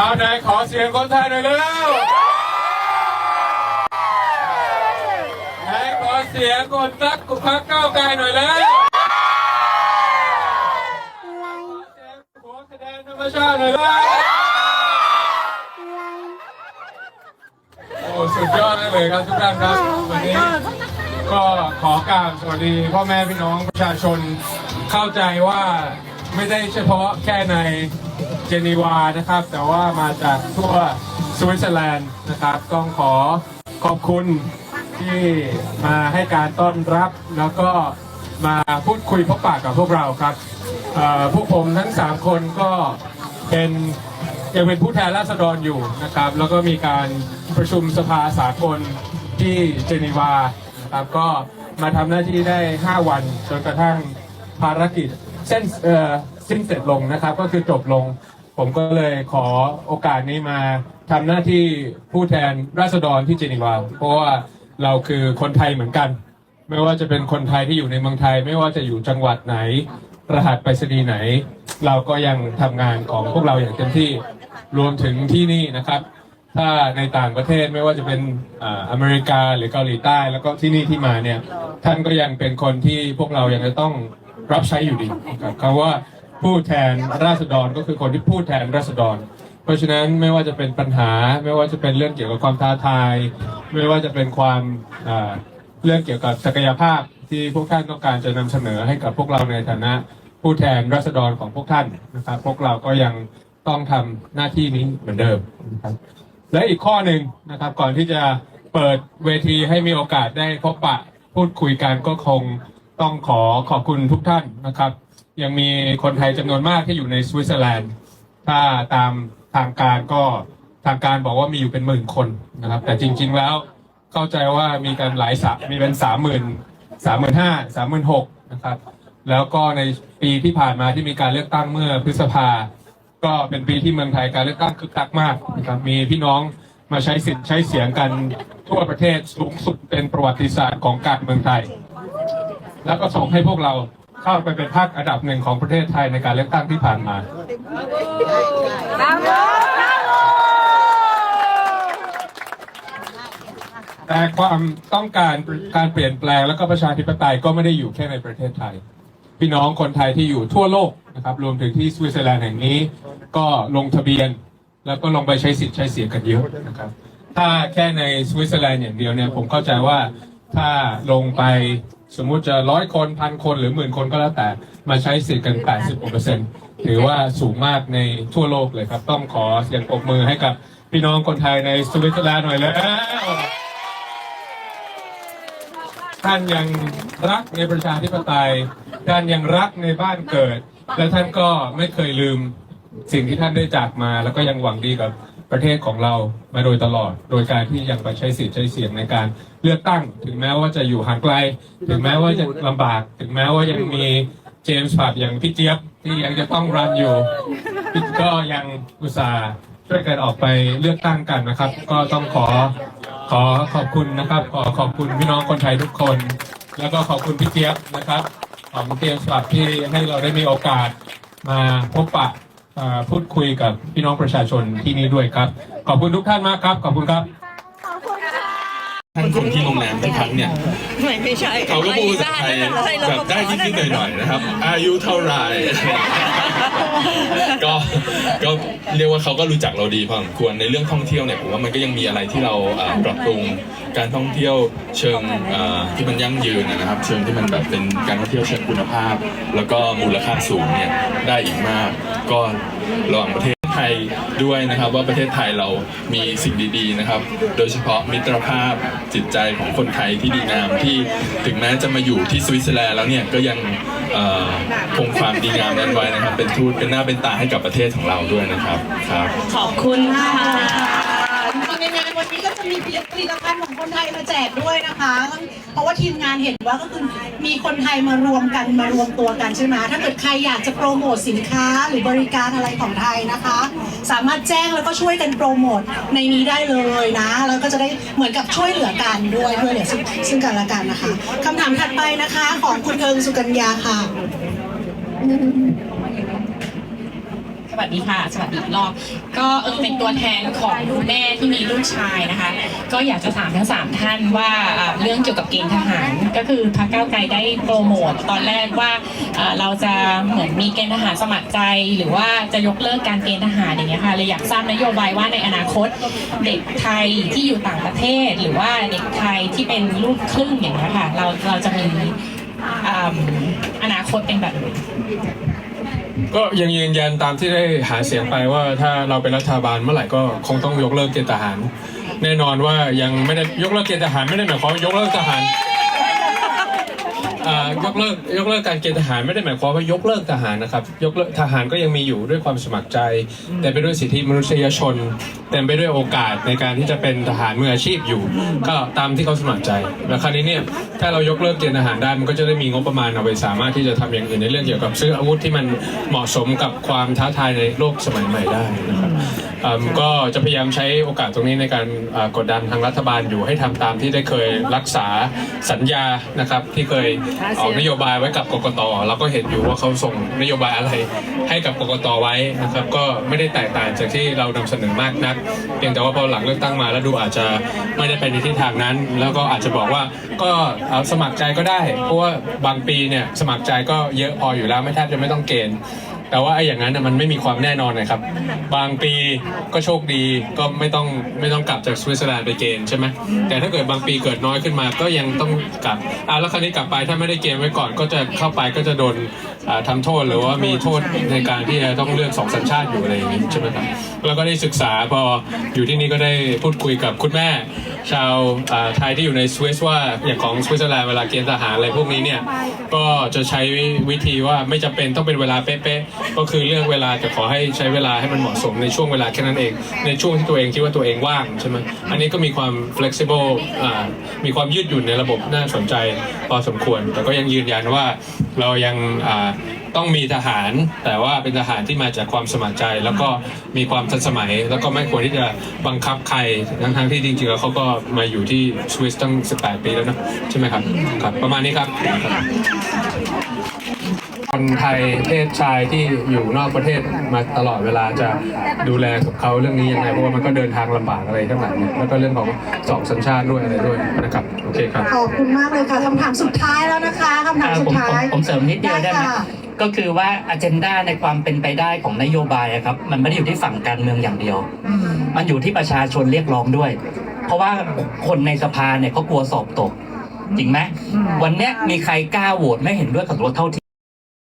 เอาไหนขอเสียงคนไทยหน่อยเร็วไหนขอเสียงคนรักกุพักก้าวไกลหน่อยเร็วเสียงหัวคะแนนธรรมชาติหน่อยเร็วโอ้สุดยอดเลยครับทุกท่านครับวันนี้ก็ขอกราบสวัสดีพ่อแม่พี่น้องประชาชนเข้าใจว่าไม่ได้เฉพาะแค่ใน เจนีวานะครับ แต่ว่ามาจากทั่วสวิตเซอร์แลนด์นะครับ ต้องขอขอบคุณที่มาให้การต้อนรับแล้วก็มาพูดคุยพบปะกับพวกเราครับเอ่อพวกผมทั้ง 3 คนก็เป็นยังเป็นผู้แทนราษฎรอยู่นะครับ แล้วก็มีการประชุมสภาสากลที่เจนีวาครับก็มาทำหน้าที่ได้ 5 วันจนกระทั่งภารกิจเส้นเอ่อสิ้นเสร็จลงนะครับ ก็คือจบลง ผมก็เลยขอโอกาสนี้มาทำหน้าที่ผู้แทนราษฎรที่เจนีวาเพราะว่าเราคือคนไทยเหมือนกัน ไม่ว่าจะเป็นคนไทยที่อยู่ในเมืองไทย ไม่ว่าจะอยู่จังหวัดไหน รหัสไปรษณีย์ไหน เราก็ยังทำงานของพวกเราอย่างเต็มที่รวมถึงที่นี่นะครับ ถ้าในต่างประเทศไม่ว่าจะเป็นอ่าอเมริกาหรือเกาหลีใต้ แล้วก็ที่นี่ที่มาเนี่ยท่านก็ยังเป็นคนที่พวกเรายังจะต้องรับใช้อยู่ดีครับคำว่า ผู้แทนราษฎรก็คือคนที่พูดแทนราษฎร เพราะฉะนั้นไม่ว่าจะเป็นปัญหา ไม่ว่าจะเป็นเรื่องเกี่ยวกับความท้าทาย ไม่ว่าจะเป็นความเรื่องเกี่ยวกับศักยภาพที่พวกท่านต้องการจะนำเสนอให้กับพวกเราในฐานะ ผู้แทนราษฎรของพวกท่านนะครับ พวกเราก็ยังต้องทำหน้าที่นี้เหมือนเดิมนะครับและอีกข้อหนึ่งนะครับ ก่อนที่จะเปิดเวทีให้มีโอกาสได้พบปะพูดคุยกันก็คงต้องขอขอบคุณทุกท่านนะครับ ยังมีคนไทยจำนวนมากที่อยู่ในสวิตเซอร์แลนด์ ถ้าตามทางการก็ทางการบอกว่ามีอยู่เป็นหมื่นคนนะครับ แต่จริง ๆแล้วเข้าใจว่ามีกันหลายสะมีเป็นสามหมื่นสามหมื่นห้าสามหมื่นหกนะครับ แล้วก็ในปีที่ผ่านมาที่มีการเลือกตั้งเมื่อพฤษภา ก็เป็นปีที่เมืองไทยการเลือกตั้งคึกคักมากนะครับ มีพี่น้องมาใช้สิทธิ์ใช้เสียงกันทั่วประเทศสูงสุดเป็นประวัติศาสตร์ของการเมืองไทย แล้วก็ส่งให้พวกเรา เข้าไปเป็นภาคอันดับหนึ่งของประเทศไทยในการเลือกตั้งที่ผ่านมา แต่ความต้องการการเปลี่ยนแปลงแล้วก็ประชาธิปไตยก็ไม่ได้อยู่แค่ในประเทศไทย พี่น้องคนไทยที่อยู่ทั่วโลกนะครับ รวมถึงที่สวิตเซอร์แลนด์แห่งนี้ ก็ลงทะเบียน แล้วก็ลงไปใช้สิทธิ์ใช้เสียงกันเยอะนะครับ ถ้าแค่ในสวิตเซอร์แลนด์อย่างเดียวเนี่ยผมเข้าใจว่าถ้าลงไป สมมุติจะร้อยคนพันคนหรือหมื่นคนก็แล้วแต่มาใช้สิทธิ์กัน80%ถือว่าสูงมากในทั่วโลกเลยครับ ต้องขอเสียงปรบมือให้กับพี่น้องคนไทยในสวิตเซอร์แลนด์หน่อยแล้วท่านยังรักในประชาธิปไตย ท่านยังรักในบ้านเกิด และท่านก็ไม่เคยลืมสิ่งที่ท่านได้จากมา แล้วก็ยังหวังดีกับ ประเทศของเรามาโดยตลอด โดยการที่ยังไปใช้สิทธิ์ใช้เสียงในการเลือกตั้ง ถึงแม้ว่าจะอยู่ห่างไกล ถึงแม้ว่าจะลำบาก ถึงแม้ว่ายังมีเจมส์ผับอย่างพี่เจี๊ยบที่ยังจะต้องรันอยู่ก็ยังอุตส่าห์ช่วยกันออกไปเลือกตั้งกันนะครับ ก็ต้องขอขอขอบคุณนะครับ ขอขอบคุณพี่น้องคนไทยทุกคน แล้วก็ขอบคุณพี่เจี๊ยบนะครับ ของเตรียมสลับที่ให้เราได้มีโอกาสมาพบปะ พูดคุยกับพี่น้องประชาชนที่นี่ด้วยครับ ขอบคุณทุกท่านมากครับ ขอบคุณครับ ท่านคนที่โรงแรมที่พักเนี่ยไม่ไม่ใช่เขาก็พูดภาษาไทยม่ใช่แบบได้นิดๆหน่อยๆนะครับ อายุเท่าไหร่ก็ก็เรียกว่าเขาก็รู้จักเราดีพอสมควรในเรื่องท่องเที่ยวเนี่ยผมว่ามันก็ยังมีอะไรที่เราอ่าปรับปรุงการท่องเที่ยวเชิงอ่าที่มันยั่งยืนนะครับ เชิงที่มันแบบเป็นการท่องเที่ยวเชิงคุณภาพ แล้วก็มูลค่าสูงเนี่ยได้อีกมากก็ระหว่างประเทศไท ยด้วยนะครับ ว่าประเทศไทยเรามีสิ่งดีๆนะครับ โดยเฉพาะมิตรภาพจิตใจของคนไทยที่ดีงามที่ถึงแม้จะมาอยู่ที่สวิตเซอร์แลนด์แล้วเนี่ยก็ยังคงความดีงามนั้นไว้นะครับ เป็นทูตเป็นหน้าเป็นตาให้กับประเทศของเราด้วยนะครับครับ ขอบคุณค่ะ ในงานวันนี้ก็ จะมีผลิตภัณฑ์ของคนไทยมาแจกด้วยนะคะ เพราะว่าทีมงานเห็นว่าก็คือมีคนไทยมารวมกันมารวมตัวกันใช่ไหมถ้าเกิดใครอยากจะโปรโมทสินค้าหรือบริการอะไรของไทยนะคะ สามารถแจ้งแล้วก็ช่วยกันโปรโมทในนี้ได้เลยนะ แล้วก็จะได้เหมือนกับช่วยเหลือกันด้วยช่วยเหลือซึ่งซึ่งกันและกันนะคะคำถามถัดไปนะคะ ของคุณเอิงสุกัญญาค่ะ สวัสดีค่ะ สวัสดีอีกรอบ ก็เออเป็นตัวแทนของคุณแม่ที่มีลูกชายนะคะ ก็อยากจะถามทั้งสามท่านว่าอ่าเรื่องเกี่ยวกับเกณฑ์ทหาร ก็คือพรรคก้าวไกลได้โปรโมทตอนแรกว่าอ่าเราจะเหมือนมีเกณฑ์ทหารสมัครใจ หรือว่าจะยกเลิกการเกณฑ์ทหารอย่างเงี้ยค่ะเลยอยากทราบนโยบายว่าในอนาคตเด็กไทยที่อยู่ต่างประเทศ หรือว่าเด็กไทยที่เป็นลูกครึ่งอย่างเงี้ยค่ะ เราเราจะมีอ่าอนาคตเป็นแบบ ก็ยังยืนยันตามที่ได้หาเสียงไปว่าถ้าเราเป็นรัฐบาลเมื่อไหร่ก็คงต้องยกเลิกเกณฑ์ทหาร แน่นอนว่ายังไม่ได้ยกเลิกเกณฑ์ทหารไม่ได้หมายความว่ายกเลิกทหาร ยกเลิกยกเลิกการเกณฑ์ทหารไม่ได้หมายความว่ายกเลิกทหารนะครับ ยกเลิกทหารก็ยังมีอยู่ด้วยความสมัครใจ แต่ไปด้วยสิทธิมนุษยชน เต็มไปด้วยโอกาสในการที่จะเป็นทหารมืออาชีพอยู่ ก็ตามที่เขาสมัครใจแล้วคราวนี้เนี่ยถ้าเรายกเลิกเกณฑ์ทหารได้มันก็จะได้มีงบประมาณเอาไปสามารถที่จะทำอย่างอื่นในเรื่องเกี่ยวกับซื้ออาวุธที่มันเหมาะสมกับความท้าทายในโลกสมัยใหม่ได้นะครับอืมก็จะพยายามใช้โอกาสตรงนี้ในการอ่ากดดันทางรัฐบาลอยู่ให้ทำตามที่ได้เคยรักษาสัญญานะครับที่เคยออกนโยบายไว้กับกกตเราก็เห็นอยู่ว่าเขาส่งนโยบายอะไรให้กับกกตไว้นะครับ ก็ไม่ได้แตกต่างจากที่เรานำเสนอมากนักเพียงแต่ว่าพอหลังเลือกตั้งมาแล้วดูอาจจะไม่ได้ไปในทิศทางนั้น แล้วก็อาจจะบอกว่าก็สมัครใจก็ได้ เพราะว่าบางปีเนี่ยสมัครใจก็เยอะพออยู่แล้วไม่แทบจะไม่ต้องเกณฑ์ แต่ว่าไอ้อย่างนั้นน่ะมันไม่มีความแน่นอนนะครับ บางปีก็โชคดีก็ไม่ต้องไม่ต้องกลับจากสวิตเซอร์แลนด์ไปเกณฑ์ใช่ไหมแต่ถ้าเกิดบางปีเกิดน้อยขึ้นมาก็ยังต้องกลับอ่าแล้วคราวนี้กลับไปถ้าไม่ได้เกณฑ์ไว้ก่อนก็จะเข้าไปก็จะโดนอ่าทำโทษหรือว่ามีโทษในการที่จะต้องเลือกสองสัญชาติอยู่อะไรอย่างนี้ใช่ไหมครับแล้วก็ได้ศึกษาพออยู่ที่นี่ก็ได้พูดคุยกับคุณแม่ ชาวอ่าไทยที่อยู่ในสวิสว่าอย่างของสวิตเซอร์แลนด์เวลาเกณฑ์ทหารอะไรพวกนี้เนี่ยก็จะใช้วิธีว่าไม่จำเป็นต้องเป็นเวลาเป๊ะๆก็คือเลือกเวลาแต่ขอให้ใช้เวลาให้มันเหมาะสมในช่วงเวลาแค่นั้นเอง ในช่วงที่ตัวเองคิดว่าตัวเองว่างใช่ไหมอันนี้ก็มีความ flexible อ่ามีความยืดหยุ่นในระบบน่าสนใจพอสมควร แต่ก็ยังยืนยันว่า เรายังต้องมีทหารแต่ว่าเป็นทหารที่มาจากความสมัครใจ แล้วก็มีความทันสมัย แล้วก็ไม่ควรที่จะบังคับใครทั้งๆที่จริงๆแล้วเขาก็มาอยู่ที่สวิสตั้ง 18 ปีแล้วนะใช่ไหมครับครับ ประมาณนี้ครับ คนไทยเพศชายที่อยู่นอกประเทศมาตลอดเวลาจะดูแลกับเขาเรื่องนี้ยังไงเพราะว่ามันก็เดินทางลำบากอะไรทั้งหลายเนี่ยแล้วก็เรื่องของสองสัญชาติด้วยอะไรด้วยนะครับโอเคครับ ขอบคุณมากเลยค่ะคำถามสุดท้ายแล้วนะคะคำถามอ่าสุผดมท้ายผมผมเสริมนิดเดียวได้ไหมค่ะก็คือว่าอ g e n d a ในความเป็นไปได้ของนโยบายอะครับมันไม่ได้อยู่ที่ฝั่งการเมืองอย่างเดียว มันอยู่ที่ประชาชนเรียกร้องด้วย เพราะว่าคนในสภาเนี่ยเขากลัวสอบตกจริงไหมวันเนี้ยมีใครกล้าโหวตไม่เห็นด้วยกับรถเท่าเทียม